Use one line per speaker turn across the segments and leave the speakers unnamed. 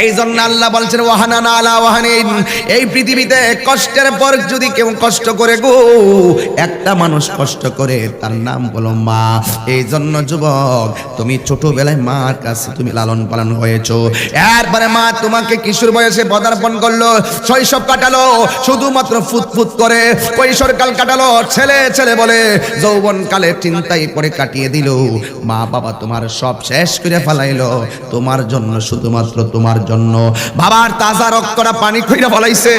এই জন্য আল্লাহ বলছেন, ওয়াহানা আলা ওয়াহানিন। এই পৃথিবীতে কষ্টের পর যদি কেউ কষ্ট করে গো, একটা মানুষ কষ্ট করে তার নাম বলো মা। এই জন্য যুবক, তুমি ছোটবেলায় মার কাছে তুমি লালন পালন হয়েছো। এরপরে মা তোমাকে কিশোর বয়সে পদার্পণ করল, শৈশব কাটালো, শুধুমাত্র ফুটফুট করে কৈশোরকাল কাটালো, ছেলে ছেলে বলে যৌবন কালে চিন্তাই করে কাটিয়ে দিল। মা বাবা তোমার সব শেষ করে ফেলাইলো। তোমার জন্য শুধুমাত্র তোমার জন্য। বাবার তাজা পানি ফলাইছে।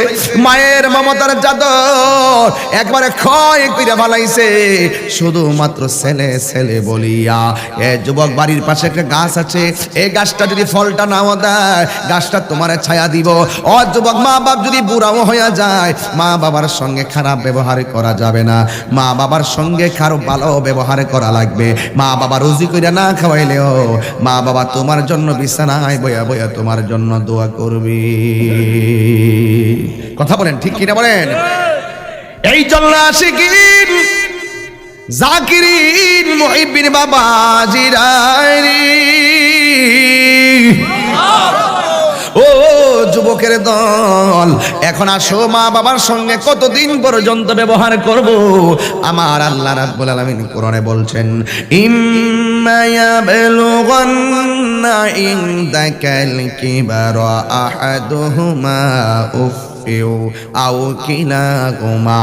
মায়ের মমতার জাদর একবারে ক্ষয় ফলাইছে। শুধুমাত্র ছেলে ছেলে বলিয়া। এ যুবক বাড়ির পাশে একটা গাছ আছে। এই গাছটা যদি ফলটা নাও দেয়, গাছটা তোমার ছায়া দিব। ও যুবক, মা বাপ যদি বুড়াও হয়ে যায়, মা বাবার সঙ্গে খারাপ ব্যবহার করা যাবে না। মা বাবার সঙ্গে খারাপ ভালো ব্যবহার করা লাগবে। মা বাবা রুজি কইরা না খাওয়াইলেও, মা বাবা তোমার জন্য বিছানায় বয়া বয়া তোমার জন্য দোয়া করবি। কথা বলেন ঠিক কিনা বলেন? এই জন্য আশিকিন জাকিরিন মহিবিন বাবা ও যুবকের দল। এখন আসো মা বাবার সঙ্গে, কতদিন পর্যন্ত ব্যবহার করব? আমার আল্লাহ রাব্বুল আলামিন কোরআনে বলছেন, ইম্মা ইয়াবলুগান্না ইনদাকাল কিবারা আহাদুহুমা উফ আও কিলাহুমা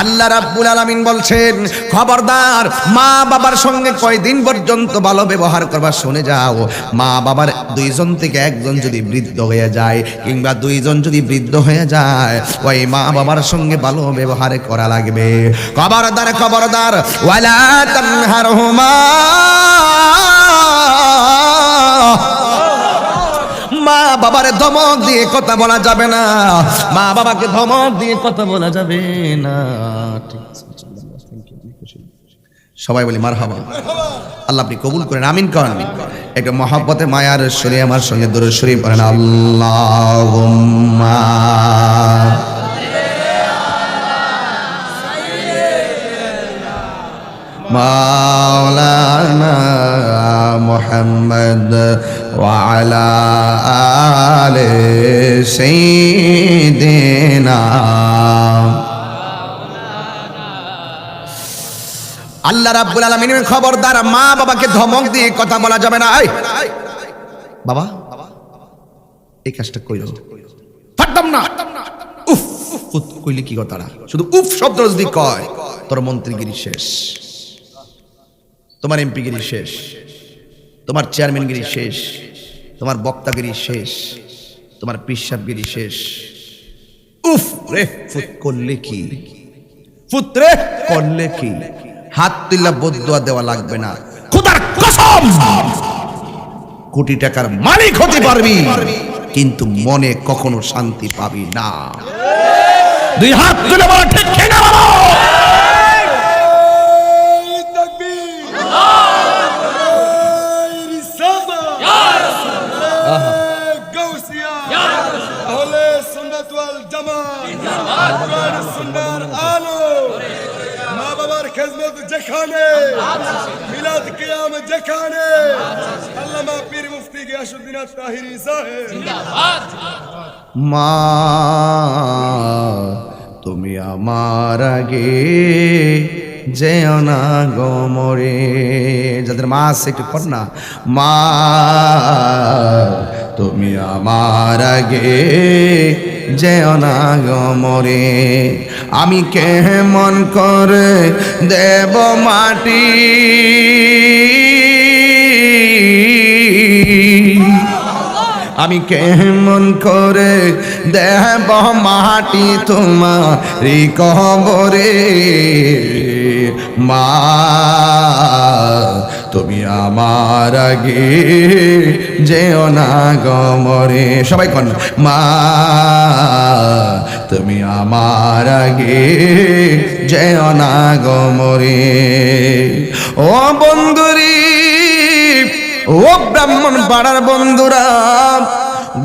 আল্লাহ রাব্বুল আলামিন বলছেন, খবরদার, মা বাবার সঙ্গে কয়দিন পর্যন্ত ভালো ব্যবহার করবা শুনে যাও। মা বাবার দুইজন থেকে একজন যদি বৃদ্ধ হয়ে যায় কিংবা দুইজন যদি বৃদ্ধ হয়ে যায়, ওই মা বাবার সঙ্গে ভালো ব্যবহার করা লাগবে। খবরদার খবরদার, ওয়ালা তানহারহুমা। বাবার ধমক দিয়ে কথা বলা যাবে না। মা বাবাকে ধমক দিয়ে কথা বলা যাবে না? সবাই বলি মার হাবা আল্লাহ আপনি কবুল করেন, আমিন করেন। একটা মহাব্বতে, মায়ার শরীর, আমার সঙ্গে দূরে শরীর করেন আল্লাহ مولانا محمد وعلى آل سيدنا আল্লাহ রাব্বুল আলামিনের খবরদার মা বাবাকে ধমক দিয়ে কথা বলা যাবে না এই বাবা এই কাজটা কইলো পারতাম না উফ উফ কইলে কি কথাটা শুধু উফ শব্দ যদি কয় তোর মন্ত্রীগিরি শেষ তোমার এমপিগিরি শেষ, তোমার চেয়ারম্যানগিরি শেষ, তোমার বক্তাগিরি শেষ, তোমার পিসাবগিরি শেষ। উফ রে, ফুত করলে কি? ফুত রে, করলে কি? হাত তুল্লা বদুয়া দেওয়া লাগবে না। খোদার কসম! কোটি টাকার মালিক হতে পারবি, কিন্তু মনে কখনো শান্তি পাবি না। দুই হাত তুলে বলো, ঠিক কিনা বলো?
যেখানে, মিলাদ কিয়াম যেখানে, আল্লামা পীর মুফতি গিয়াসউদ্দিন আত-তাহিরি সাহেব।
জিন্দাবাদ মা, তুমি আমার আগে যেও না গো মরে। যাদের মা আছে একটু কর না। মা তুমি আমার আগে যেও না গো মরে। আমি কেমন করে দেব মাটি? আমি কেমন করে দেব মাটি তোমারি কবরে? মা, তুমি আমার আগে যেও না গমরে সবাই কন, মা, তুমি আমার আগে যেও না গমরে ও বন্ধুরী ও ব্রাহ্মণ পাড়ার বন্ধুরা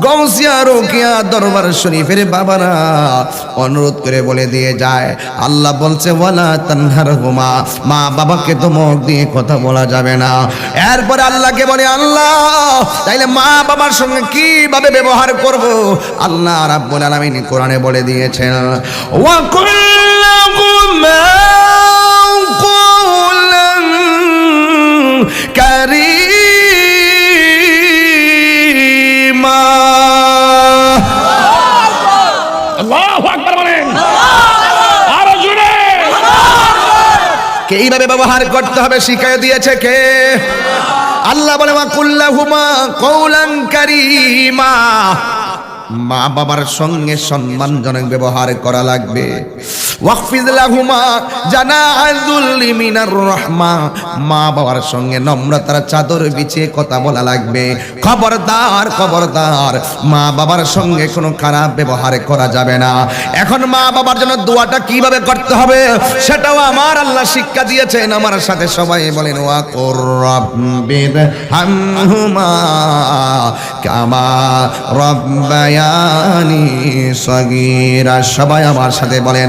গৌসিয়া রোকিয়া দরবার শরীফের বাবারা, অনুরোধ করে বলে দিয়ে যায়, আল্লাহ বলছে হুমা, মা বাবাকে দিয়ে কথা বলা যাবে না। এরপরে আল্লাহকে বলে, আল্লাহ, তাইলে মা বাবার সঙ্গে কীভাবে ব্যবহার করব? আল্লাহ রাব্বুল কোরআনে বলে দিয়েছেন, ওয়া কে এইভাবে ব্যবহার করতে হবে শিখাই দিয়েছে কে? আল্লাহ বলে কুল্লাহুমা কৌলান কারিমা। মা বাবার সঙ্গে সম্মানজনক ব্যবহার করা লাগবে। ওয়াকফিজ লাহুমা জানাজুল মিনার রহমা। মা বাবার সঙ্গে নম্রতার চাদর বিছিয়ে কথা বলা লাগবে। খবরদার খবরদার, মা বাবার সঙ্গে কোনো খারাপ ব্যবহার করা যাবে না। এখন মা বাবার জন্য দোয়াটা কীভাবে করতে হবে সেটাও আমার আল্লাহ শিক্ষা দিয়েছেন। আমার সাথে সবাই বলেন ওয়া কোর রব্বির হামহুমা কামা রব্বায়ানি সগীরা। সবাই আমার সাথে বলেন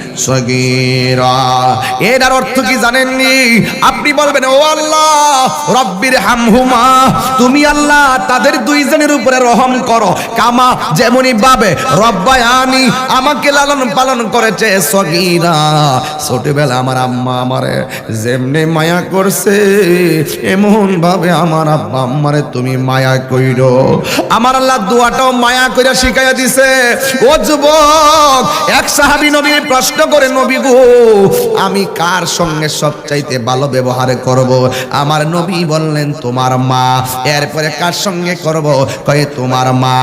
সগীরা। অর্থ কি জানেননি? আপনি বলবেন, ও আল্লাহ, রব্বির হামহুমা, তুমি আল্লাহ, তাদের দুইজনের উপরে রহম করো। কামা, যেমনই রব্বায়ানি, আমাকে লালন পালন করেছে ছোটবেলা আমার আম্মা আমারে যেমনি মায়া করছে, এমন ভাবে আমার আব্বা তুমি মায়া কইরো। আমার আল্লাহ দোয়াটাও মায়া কইরা শিখাইয়া দিছে, ও যুবক, এক সাহাবী নবী প্রশ্ন করে নবী গো, আমি কার সঙ্গে সবচাইতে ভালো ব্যবহার করব? আমার নবী বললেন, তোমার মা। এরপরে কার সঙ্গে করব? কয়ে, তোমার মা।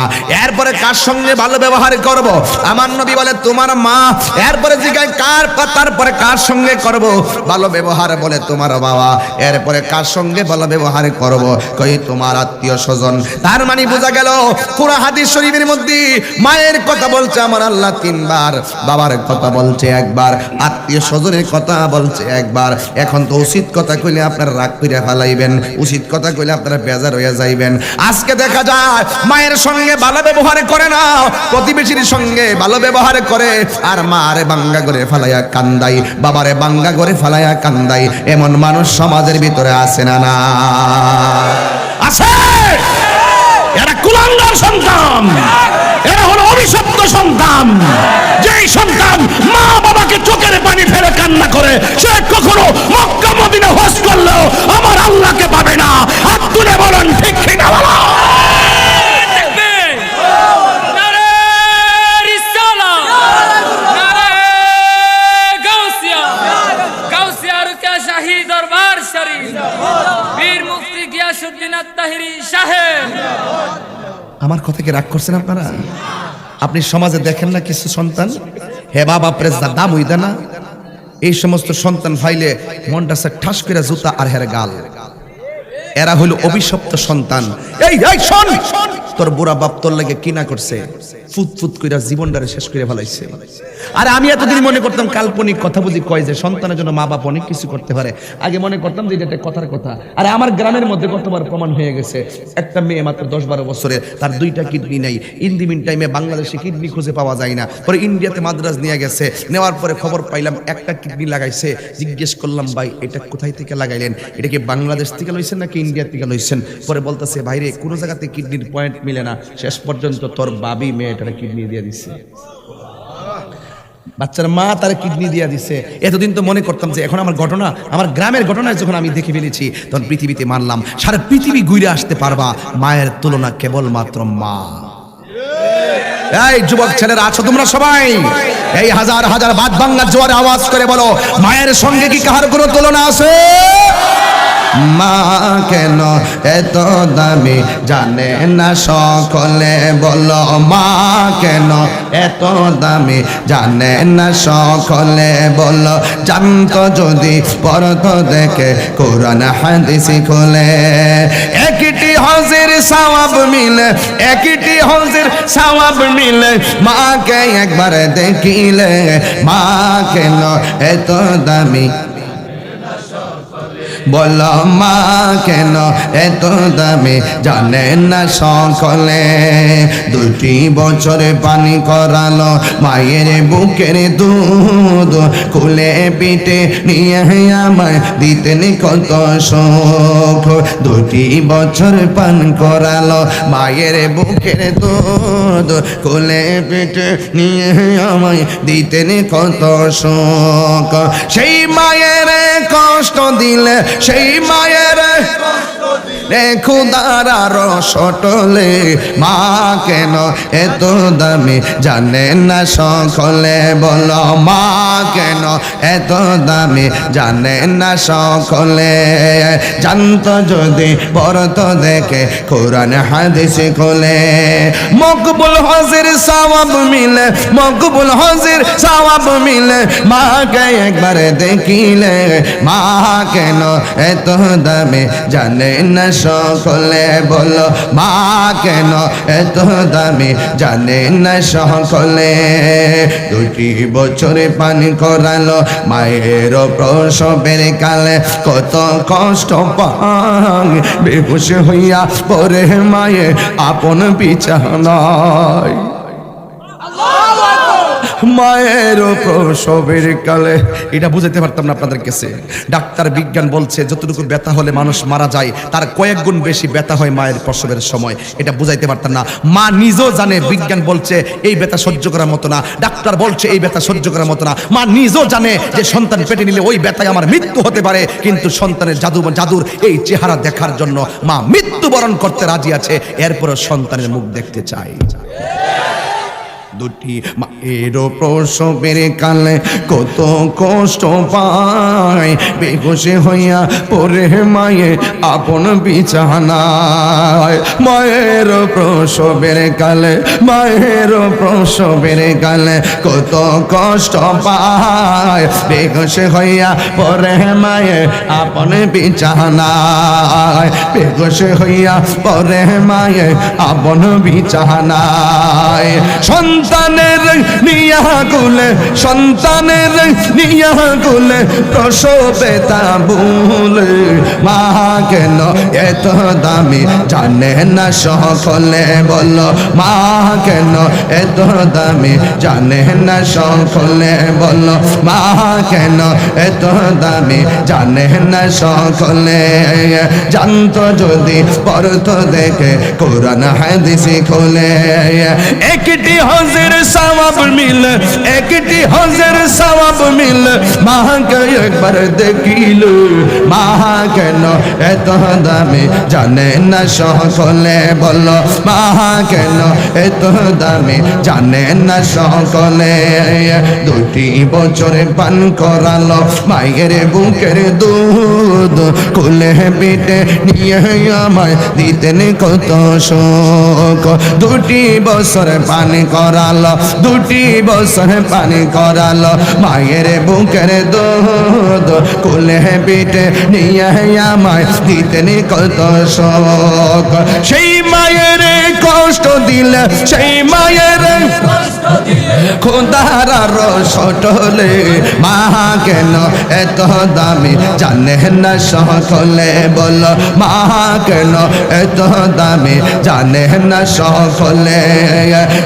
এরপরে কার সঙ্গে ভালো ব্যবহার করব? আমার নবী বলে, তোমার মা। এরপরে জিজ্ঞাসা, কার তারপরে কার সঙ্গে করব? ভালো ব্যবহার বলে, তোমার বাবা। এরপরে কার সঙ্গে ভালো ব্যবহার করব? কই তোমার আত্মীয় স্বজন। তার মানে বোঝা গেল কোরআ হাদিস শরীফের মধ্যে মায়ের কথা বলছে, আমার আল্লাহ তিনবার বাবার কথা বলছে। একবার, আত্মীয় স্বজনের কথা বলছে একবার। এখন তো উচিত কথা কইলে আপনারা রাগ কইরা ফেলাইবেন, উচিত কথা কইলে আপনারা বেজার হইয়া যাইবেন। আজকে দেখা যায়, মায়ের সঙ্গে ভালো ব্যবহার করে না, প্রতিবেশীর সঙ্গে ভালো ব্যবহার করে, আর মারে বাঙ্গা করে ফেলাইয়া কান্দাই, বাবারে বাঙ্গা করে ফেলাইয়া কান্দাই। এমন মানুষ সমাজের ভিতরে আছে না না?
আছে! চোখের পানি ফেলে কান্না করে। সে কখনো মক্কা মদিনা হজ করলেও আমার আল্লাহকে পাবে না। হাত তুলে বলেন ঠিক
কিনা
আমার কথা কি রাগ করছেন আপনারা? আপনি সমাজে দেখেন না কিছু সন্তান? হে বাবা প্রেস দা দাম হইতে না। এই সমস্ত সন্তান ফাইলে মনটা সে ঠাস করে জুতা আর হের গাল। এরা হলো অভিশপ্ত সন্তান। এই এই, শোন! তোর বুড়া বাপ তোর লাগে কিনা করছে? ফুত ফুত কইরা জীবনটারে শেষ করে ফেলাইছে। আর আমি এতদিন মনে করতাম কাল্পনিক কথা বুঝি কয় যে সন্তানের জন্য মা বাপ অনেক কিছু করতে পারে। আগে মনে করতাম যে এটা কথার কথা। আর আমার গ্রামের মধ্যে কতবার প্রমাণ হয়ে গেছে। একটা মেয়ে মাত্র দশ বারো বছরে, তার দুইটা কিডনি নেই। ইন দি মিন টাইমে বাংলাদেশে কিডনি খুঁজে পাওয়া যায় না। পরে ইন্ডিয়াতে মাদ্রাজ নিয়ে গেছে। নেওয়ার পরে খবর পাইলাম, একটা কিডনি লাগাইছে। জিজ্ঞেস করলাম, ভাই, এটা কোথায় থেকে লাগাইলেন? এটা কি বাংলাদেশ থেকে লইছেন নাকি ইন্ডিয়া থেকে লইছেন? পরে বলতেছে ভাইরে কোনো জায়গাতে কিডনির পয়েন্ট মিলে না। শেষ পর্যন্ত তোর বাবি মেয়েটার কিডনি দিয়ে দিচ্ছে বাচ্চার মা তার কিডনি দিয়ে দিছে। এতদিন তো মনে করতাম যে এখন আমার ঘটনা, আমার গ্রামের ঘটনায় যখন আমি দেখে ফেলেছি, তখন পৃথিবীতে মানলাম, সারা পৃথিবী ঘুরে আসতে পারবা মায়ের তুলনা কেবলমাত্র মা। এই যুবক ছেলেরা, আছো তোমরা সবাই? এই হাজার হাজার বাদ বাংলার জোয়ারে আওয়াজ করে বলো, মায়ের সঙ্গে কি কাহার কোনো তুলনা আছে? মা কেন এত দামি জানে না সকলে? বলো, মা কেন এত দামি জানে না সকলে? বলো, জানতো যদি পরত দেখে কোরআন হাদিসি খোলে। একটি হজের সওয়াব মিলে, একটি হজের সওয়াব মিলে মাকে একবার দেখিলে, মা কেন এত দামি বল মা, কেন এত দামে জানেন না সকলে? দুটি বছরে পানি করালো মায়ের বুকের দুধ খুলে পিঠে নিয়ে আমায় দিতেন কত শোক। দুটি বছর পান করালো মায়ের বুকের দুধ খুলে পিঠে নিয়ে আমায় দিতেন কত শোক। সেই মায়ের কষ্ট দিলে সেই মায়ের রে খুদার আরও সটলে, মা কেন এত দামি জানেন না সকলে? বল, মা কেন এত দামি জানেন না সকলে? জানতো যদি পরত দেখে কোরআন হাদিসে খোলে। মকবুল হজের সওয়াব মিলে, মকবুল হজের সওয়াব মিলে, মাকে একবার দেখিলে, মা কেন এত দামি জানে না সকলে বলো, মা কেন এত দামি? জানে না সকলে। দুটি বছরে পানি করালো মায়ের প্রসবের কালে। কত কষ্ট পান, বেহুশ হইয়া পরে মায়ের আপন বিছানায়। মায়ের প্রসবের কালে। এটা বুঝাতে পারতাম না আপনাদের কাছে। ডাক্তার বিজ্ঞান বলছে, যতটুকু ব্যথা হলে মানুষ মারা যায়, তার কয়েক গুণ বেশি ব্যথা হয় মায়ের প্রসবের সময়। এটা বুঝাইতে পারতাম না। মা নিজেও জানে, বিজ্ঞান বলছে, এই ব্যথা সহ্য করার মতো না। ডাক্তার বলছে, এই ব্যথা সহ্য করার মতো না। মা নিজেও জানে যে সন্তান পেটে নিলে ওই ব্যথায় আমার মৃত্যু হতে পারে, কিন্তু সন্তানের জাদু জাদুর এই চেহারা দেখার জন্য মা মৃত্যুবরণ করতে রাজি আছে। এরপরও সন্তানের মুখ দেখতে চাই দুটি মায়ের প্রসবের কালে কত কষ্ট পায়। বেহুশে হইয়া পরে মায়ে আপন বিছানায়। মায়ের প্রসবের কালে, মায়ের প্রসবের কালে কত কষ্ট পায়। বেহুশে হইয়া পরে মায়ে আপন বিছানায়। বেহুশে হইয়া পরে মায়ে আপন বিছানায়। সন্তানের নিয়া গুলে সন্তানের নিয়া গুলে প্রসবে তা ভুলে। মা কেন এত দামি? জানে না সকলে বল, মা কেন এত দামি? জানে না সকলে বল, মা কেন এত দামি? জানে না সকলে। জানতো যদি পরত দেখে, কোরআন হাদিসে খোলে। একটি হজের সওয়াব মিল, একটি হজের সওয়াব মিল। মাকে একবার দেখিল মা কেন এত দামে? জানে না সকলে বল মা কেন এত দামে? জানে না সকলে দুটি বছরে পান করালো, মায়ের বুকের দুধ কুলে পিঠে নিয়ে আমায় দিতেন কত শোক দুটি বছর পানি করালো, দুটি বছর পানি করালো, মায়ের বুকের দুধ কুলে পিঠে নিয়ে আমায় দিতেন কত শোক। সেই মায়ের কষ্ট দিলে, সেই মায়ের খোদার মা কেন এত দামি জানে না সকলে বল, মা কেন এত দামি জানে না সকলে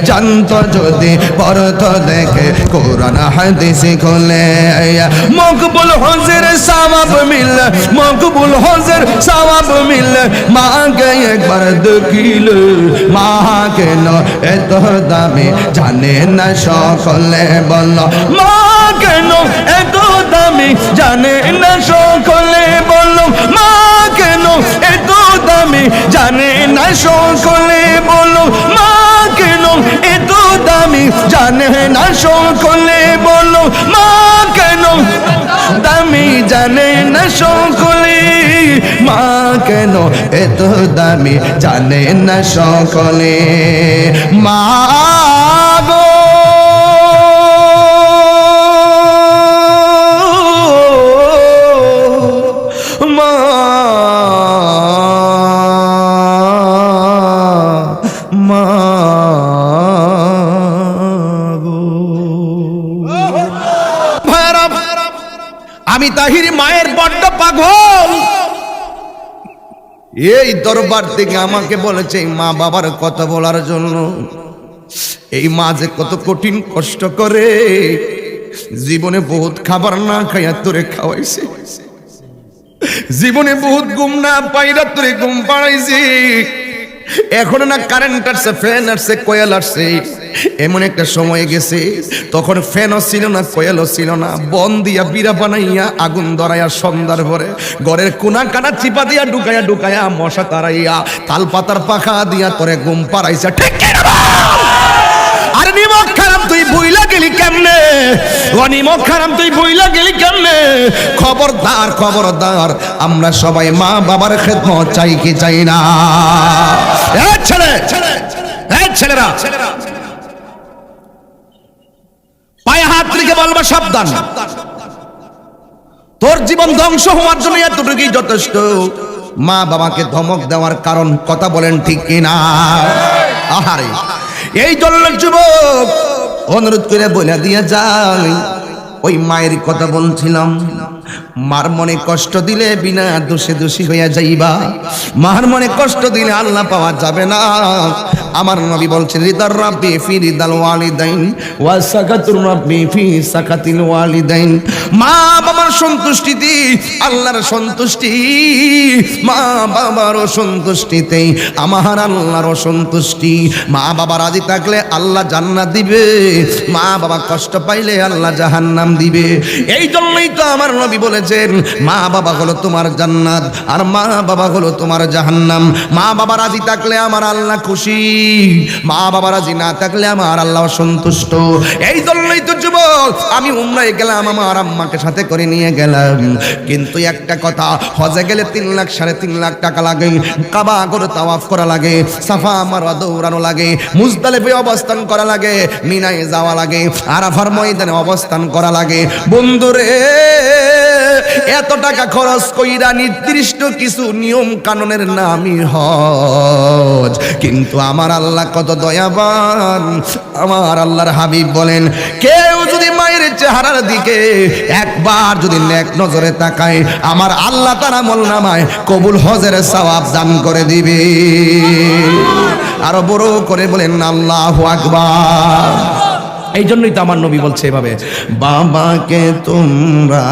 জানতো যদি পরত দেখে কোরআন হাদিসে খোলে মকবুল হজের সওয়াব মিল, মকবুল হজের সওয়াব মিল। মাকে একবার দেখিল মা কেন এত দামি, জানে না সকলে বল। মা কেন এত দামি, জানে না সকলে বল। মা কেন এত দামি, জানে না সকলে বল। মা কেন এত দামি। জানে না সকলে বলো মা কেন দামি, জানে না সকলে মা কেন এত দামি? জানে না সকলে মা আমি তাহির মায়ের বড্ড পাগল। এই দরবার থেকে আমাকে বলেছে মা বাবার কথা বলার জন্য এই মা যে কত কঠিন কষ্ট করে জীবনে বহুত খাবার না খাইয়া তোরে খাওয়াইছে, জীবনে বহুত ঘুম না পাইরা তোরে ঘুম পাড়াইছি এখন না কারেন্ট আসছে ফ্যান আসছে কোয়েল আসছে। এমন একটা সময় গেছে, তখন ফ্যানও ছিল না কোয়েলও ছিল না। বন দিয়া বিরা বানাইয়া আগুন ধরাইয়া সন্ধ্যার ভরে ঘরের কোনা কানা চিপা দিয়া ঢুকাইয়া ঢুকাইয়া মশা তারাইয়া তাল পাতার পাখা দিয়া তোরে ঘুম পাড়াইছে। ঠিক আর নিমক খারাপ, তুই ভুইলা গেলি কেমনে? ও নিমক খারাপ, তুই ভুইলা গেলি কেমনে? খবরদার খবরদার, আমরা সবাই মা বাবার খেদমত চাই কি চাই না? ছেলে! ছেলেরা। পায়ে হাত রেখে বলব সাবধান। তোর জীবন ধ্বংস হওয়ার জন্য এতটুকুই যথেষ্ট। মা বাবাকে ধমক দেওয়ার কারণ কথা বলেন ঠিক কিনা? আহারে। এই জন্য যুবক অনুরোধ করে বলে দিয়ে যাই। ওই মায়ের কথা বলছিলাম। মার মনে কষ্ট দিলে বিনা দোষে দোষী হইয়া যাইবা। মার মনে কষ্ট দিলে আল্লাহ পাওয়া যাবে না। আমার নবী বলছেন, রিদার রাব্বি ফি রিদাল ওয়ালিদাইন ওয়া সাকাতুর রাব্বি ফি সাকাতিল ওয়ালিদাইন। মা বাবার সন্তুষ্টিতে, আল্লাহর সন্তুষ্টি। মা বাবার সন্তুষ্টিতে আমার আল্লাহর সন্তুষ্টি মা বাবা রাজি থাকলে আল্লাহ জান্নাত দিবে। মা বাবা কষ্ট পাইলে আল্লাহ জাহান্নাম দিবে। এই জন্যই তো আমার নবী বলেছেন, মা বাবা হলো তোমার জান্নাত আর মা বাবা হলো তোমার জাহান্নাম। মা বাবা রাজি থাকলে আমার আল্লাহ খুশি, মা বাবা রাজি না থাকলে আমার আল্লাহ সন্তুষ্ট। এই জন্যই তো যুবক, আমি উমরায় গেলাম, আমার আম্মাকে সাথে করে নিয়ে গেলাম। কিন্তু একটা কথা, হজে গেলে তিন লাখ, সাড়ে তিন লাখ টাকা লাগে, কাবা করে তাওয়াফ করা লাগে, সাফা মারওয়া দৌড়ানো লাগে, মুজদালিফে অবস্থান করা লাগে, মিনায় যাওয়া লাগে, আরাফার ময়দানে অবস্থান করা লাগে। বন্ধুরে এত টাকা খরচ কইরা নির্দিষ্ট কিছু নিয়ম কানুনের নামই হজ। কিন্তু আমার আল্লাহ কত দয়াবান। আমার আল্লাহর হাবিব বলেন, কেউ যদি মায়ের চেহারার দিকে একবার যদি নেক নজরে তাকায়, আমার আল্লাহ তারা নামায় কবুল হজের সওয়াব দান করে দিবে। আরও বড় করে বলেন, আল্লাহ আকবার। এই জন্যই তো আমার নবী বলছে এভাবে বাবাকে তোমরা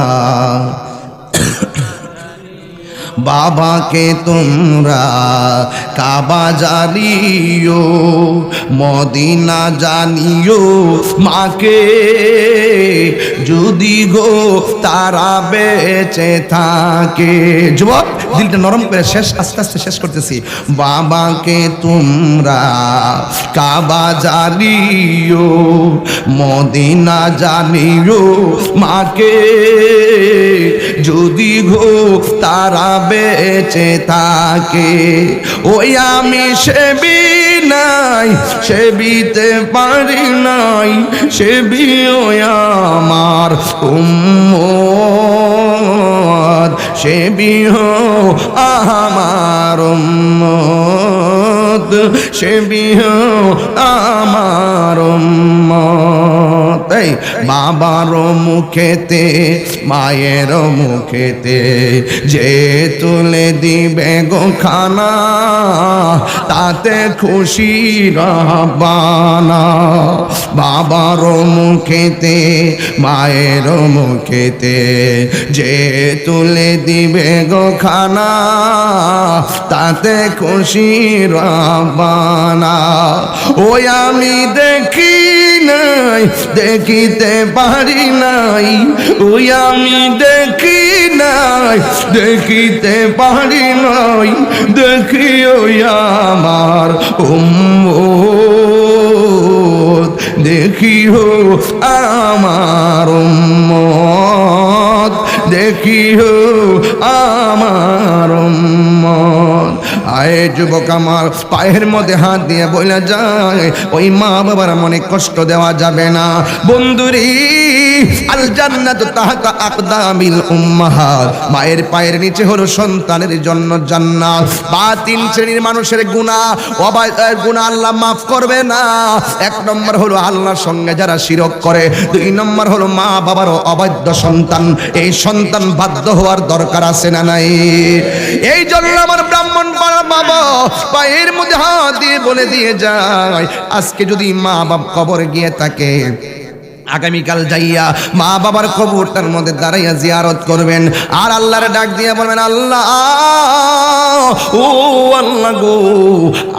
বাবাকে তোমরা কাবা জানিও, মদিনা জানিও মাকে। যদি গো তারা বেঁচে থাকে। যুবক, দিলটা নরম করে শেষ, আস্তে আস্তে শেষ করতেছি। বাবাকে তোমরা কাবা জানিও, মদিনা জানিও মাকে। যদি গো তারা বেঁচে থাকে। ওই আমি সেবি নাই সেবিতে পারি নাই সেবি ওই আমার উম্মত সেবি হো আমার উম্মত সেবি হো আমার উম্মত। এই বাবার মুখেতে, মায়ের মুখেতে যে তুলে দিবে গো খানা, তাতে খুশি রবানা বাবার মুখেতে, মায়ের মুখেতে যে তুলে দিবে গো খানা, তাতে খুশি রবানা। ওই আমি দেখি নাই, দেখিতে পারি নাই, ওই আমি দেখি নাই দেখিতে পারি নাই দেখিও আমার উম্মত দেখিও আমার উম্মত দেখিও আমার উম্মত। আয়ে যুবক আমার, পায়ের মধ্যে হাত দিয়ে বলে যায়, ওই মা বাবার মনে কষ্ট দেওয়া যাবে না। বন্ধুরি আল জান্নাত তাহাতা আকদামিল উম্মাহাত। মায়ের পায়ের নিচে হলো সন্তানের জন্য জান্নাত। বা তিন শ্রেণির মানুষের গুনাহ অবাধ গুনাহ আল্লাহ মাফ করবে না। এক নম্বর হলো আল্লাহর সঙ্গে যারা শিরক করে, দুই নম্বর হলো মা বাবার অবাধ্য সন্তান। এই সন্তান বাধ্য হওয়ার দরকার আছে না নাই? এই জন্য আমার ব্রাহ্মণ পাড়া বাবা, পায়ের মধ্যে হাত দিয়ে বলে দিয়ে যায়। আজকে যদি মা বাপ কবর গিয়ে থাকে আগামীকাল যাইয়া মা বাবার কবরটার মধ্যে দাঁড়াইয়া জিয়ারত করবেন। আর আল্লাহর ডাক দিয়ে বলবেন, আল্লাহ, ও আল্লাহ গো,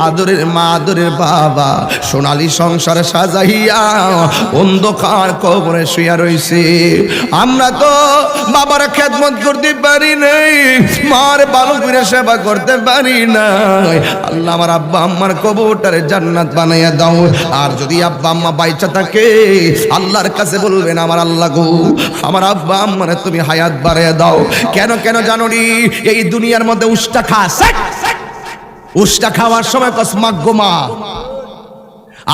আদরের মা, আদরের বাবা, সোনালী সংসার সাজাইয়া অন্ধকার কবরে শুয়া রইছে। আমরা তো বাবার খেদমত করতে পারি নাই, মার ভালো করে সেবা করতে পারি নাই। আল্লাহ আমার আব্বা আম্মার কবরটারে জান্নাত বানাইয়া দাও। আর যদি আব্বা আম্মা বাইচা থাকে আল্লাহর কাছে বলবেন, আমার আল্লাহ গো, আমার আব্বা আম্মারে তুমি হায়াত বাড়িয়ে দাও। কেন কেন জানো নি এই দুনিয়ার মধ্যে উষ্টা খাস উষ্টা খাওয়ার সময় কস মাগ্গমা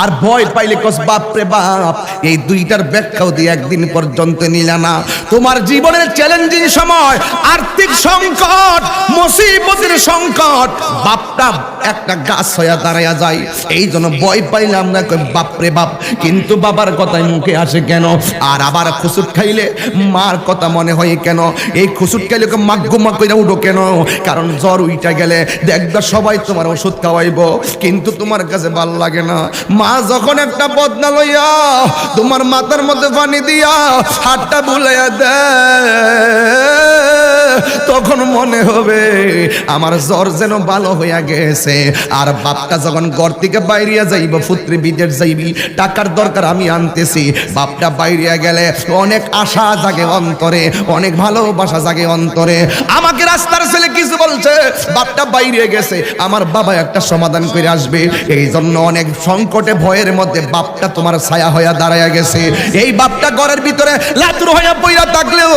আর ভয় পাইলে কস, বাপ রে বাপ, এই দুইটার ব্যাখ্যাও দিয়ে একদিন পর্যন্ত নিলে না। তোমার জীবনের চ্যালেঞ্জিং সময়, আর্থিক সংকট, মুসিবতের সংকট, বাপটা একটা গাছ হইয়া দাঁড়াইয়া যায়। এই জন্য ভয় পাইলাম না, কই, বাপ রে বাপ, কিন্তু বাবার কথাই মুখে আসে কেন? আর আবার খুসুট খাইলে মার কথা মনে হয় কেন? এই খুসুট খাইলে মাগ্গুমা কইরা উঠো কেন? কারণ জ্বর উইটা গেলে দেখবা সবাই তোমার ওষুধ খাওয়াইব, কিন্তু তোমার কাছে ভালো লাগে না। মা যখন একটা বদনা লইয়া তোমার মাথার মধ্যে পানি দিয়া হাতটা বুলাইয়া দে, তখন মনে হবে আমার জ্বর যেন ভালো হইয়া গেছে। আর বাপটা যখন ঘর থেকে বাইরিয়া যাইব, পুত্রী বিদেশ যাইবি, টাকার দরকার আমি আনতেছি। বাপটা বাইরিয়া গেলে অনেক আশা জাগে অন্তরে, অনেক ভালোবাসা জাগে অন্তরে। আমাকে রাস্তার ছেলে কিছু বলছে, বাপটা বাইরে গেছে, আমার বাবা একটা সমাধান করে আসবে। এই জন্য অনেক সংকটে ভয়ের মধ্যে বাপটা তোমার ছায়া হইয়া দাঁড়াইয়া গেছে। এই বাপটা ঘরের ভিতরে লাতুর হইয়া বইরা থাকলেও,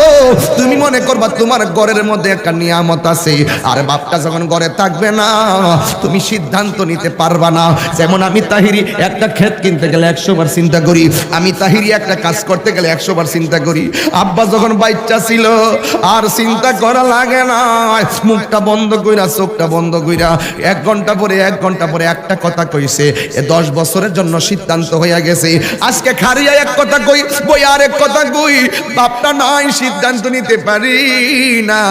তুমি মনে করবা তোমার ঘরের মধ্যে একটা নিয়ামত আছে। আর বাপটা যখন ঘরে থাকবে না, তুমি সিদ্ধান্ত নিতে পারবা না। যেমন আমি তাহিরি একটা ক্ষেত কিনতে গেলে একশো বার চিন্তা করি, আমি তাহিরি একটা কাজ করতে গেলে একশো বার চিন্তা করি। আব্বা যখন বাচ্চা ছিল, আর চিন্তা করা লাগে না, মুখটা বন্ধ কইরা, চোখটা বন্ধ কইরা, এক ঘণ্টা পরে, এক ঘণ্টা পরে একটা কথা কইছে, এ দশ বছরের জন্য সিদ্ধান্ত হইয়া গেছে। আজকে খারিয়া এক কথা কই, বই আর এক কথা কই, বাপটা নাই, সিদ্ধান্ত নিতে পারি না।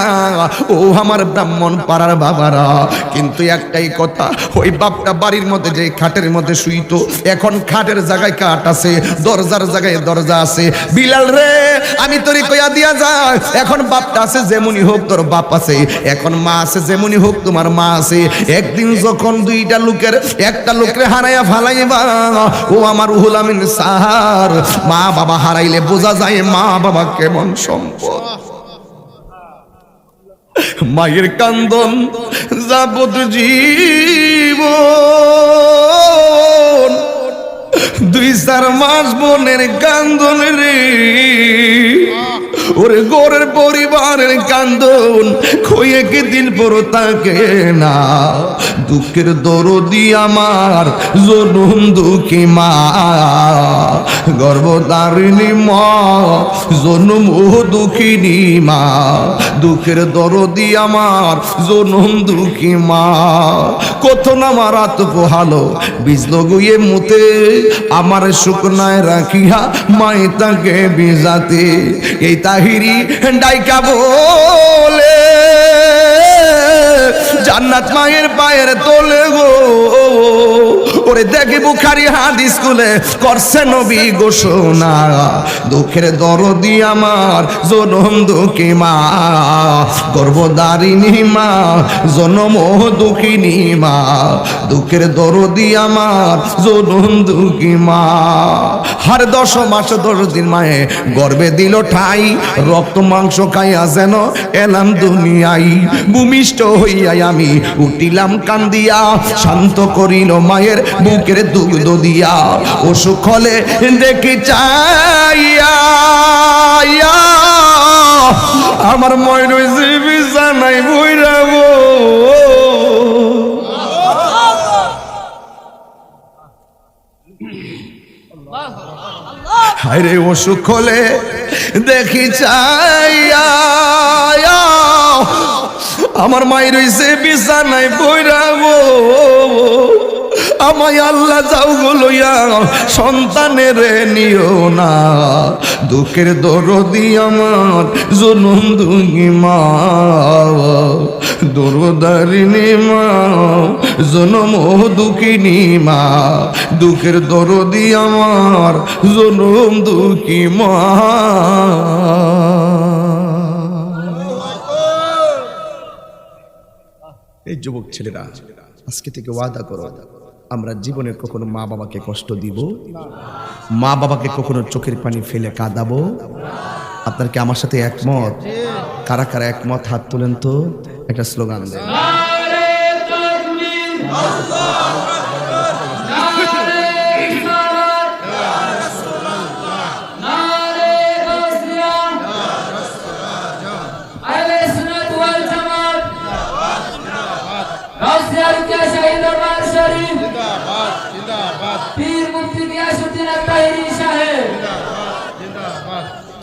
ও আমার ব্রাহ্মণ পাড়ার বাবারা, কিন্তু একটাই কথা, ওই বাপটা বাড়ির মধ্যে যে খাটের মধ্যে শুইতো, এখন খাটের জায়গায় কাঠ আছে, দরজার জায়গায় দরজা আছে। বিলাল রে, আমি তোরে কইয়া দিয়া যায় এখন বাপটা আছে যেমনই হোক, তোর বাপ আছে। এখন মা আছে যেমনই হোক, তোমার মা আছে। একদিন যখন দুইটা লোকের, একটা লোকরে হারাইয়া ফালাইবা ও আমার উহুল আমিন সাহার। মা বাবা হারাইলে বোঝা যায় মা বাবা কেমন সম্পদ। মায়ের কান্দন যাবত জীবন। দুই চার মাস বোনের কান্দন রে। ওরে গোরের পরিবারের কান্দন খইয়ে কে দিন পর তাকে না। দুঃখের দরদি আমার জনম দুঃখী মা। গর্ভধারিণী মা জনম ও দুঃখিনী মা। দুঃখের দরদি আমার জনম দুঃখী মা। কত না মারাত পোহালো বিজল গুয়ে মুতে। আমার শুকনায় রাখিয়া মাই তাকে বিজাতে এই তাহিরি ডাইকা বলে জান্নাত মায়ের পায়ের তোলে গো। ওরে দেখি বুখারি হাদিস স্কুলে করছে নবী ঘোষণা। দুঃখের দরদি আমার জনম দুঃখী মা। গর্ভদারিণী মা জনম দুঃখিনী মা। দুঃখের দরদি আমার জনম দুঃখী মা। হার দশ মাস দশ দিন মায়ে গর্বে দিল ঠাই রক্ত, মাংস খাইয়া যেন এলাম দুনিয়াই ভূমিষ্ঠ হইয়াই আমি উঠিলাম কান্দিয়া, শান্ত করিল মায়ের বুকের দুগ্ধ দিয়া। অসুখ হলে দেখি চাইয়া আমার ময় রয়েছে বিছানাই বইরাবো হায়রে অসুখ হলে দেখি চাইয়া আমার মায়ের রইছে বিছানায় বইরাবো আমায় আল্লাহ যাও গো লইয়া সন্তানের নিও না। দুঃখের দরদি আমার জনম দুঙ্গি মা। দরদারিনী মা জনম দুঃখিনী মা দুঃখের দরদি আমার জনম দুঃখী মা। এই যুবক ছেলেরা, আজকে থেকে ওয়াদা করো। আমরা জীবনে কখনো মা বাবাকে কষ্ট দিব? মা বাবাকে কখনো চোখের পানি ফেলে কাঁদাবো? আপনার কি আমার সাথে একমত? কারা কারা একমত? হাত তোলেন তো। একটা স্লোগান দেন।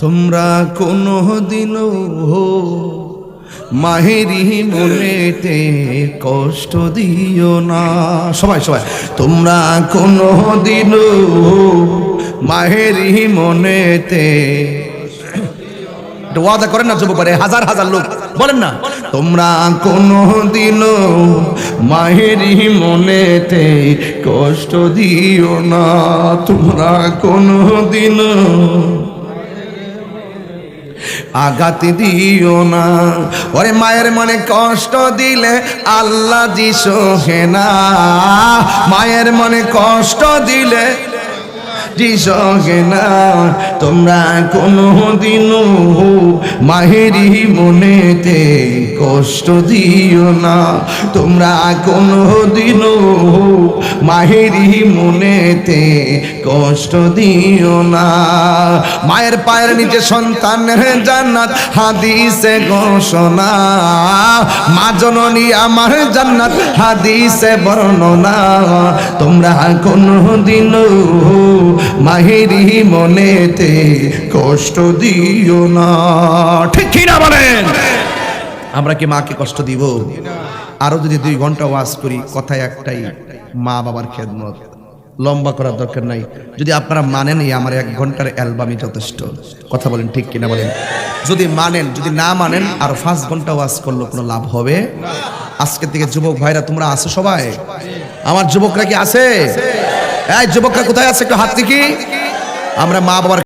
তোমরা কোনো দিনও মাহেরি মনেতে কষ্ট দিও না। সবাই সবাই তোমরা কোনো দিনও মাহেরি মনেতে ওয়াদা করেন না যুবক ভাই, হাজার হাজার লোক বলেন না। তোমরা কোনো দিনও মাহেরি মনেতে কষ্ট দিও না। তোমরা কোনো দিনও আঘাত দিও না। ওরে মায়ের মনে কষ্ট দিলে আল্লাহ জি সোহে না মায়ের মনে কষ্ট দিলে না তোমরা কোনো দিনও মাহেরি মনেতে কষ্ট দিও না। তোমরা কোনো দিনও মাহেরি মনেতে কষ্ট দিও না। মায়ের পায়ের নিচে সন্তানের জান্নাত, হাদিসে ঘোষণা। মা জননী আমার জান্নাত, হাদিসে বর্ণনা। তোমরা কোনো দিনও মাহেরি মনেতে কষ্ট দিও না। ঠিক কি না বলেন? আমরা কি মাকে কষ্ট দিব? আরও যদি দুই ঘণ্টা ওয়াজ করি, কথায় একটাই মা বাবার খেদমত। লম্বা করার দরকার নাই। যদি আপনারা মানেন, এই আমার এক ঘণ্টার অ্যালবামই যথেষ্ট। কথা বলেন ঠিক কিনা বলেন? যদি মানেন, যদি না মানেন, আর পাঁচ ঘণ্টা ওয়াজ করলে, কোনো লাভ হবে? আজকে থেকে যুবক ভাইরা, তোমরা আছো সবাই? আমার যুবকরা কি আছে? এই যুবকরা কোথায় আছে? একটু হাত দেখি। আমরা মা বাবার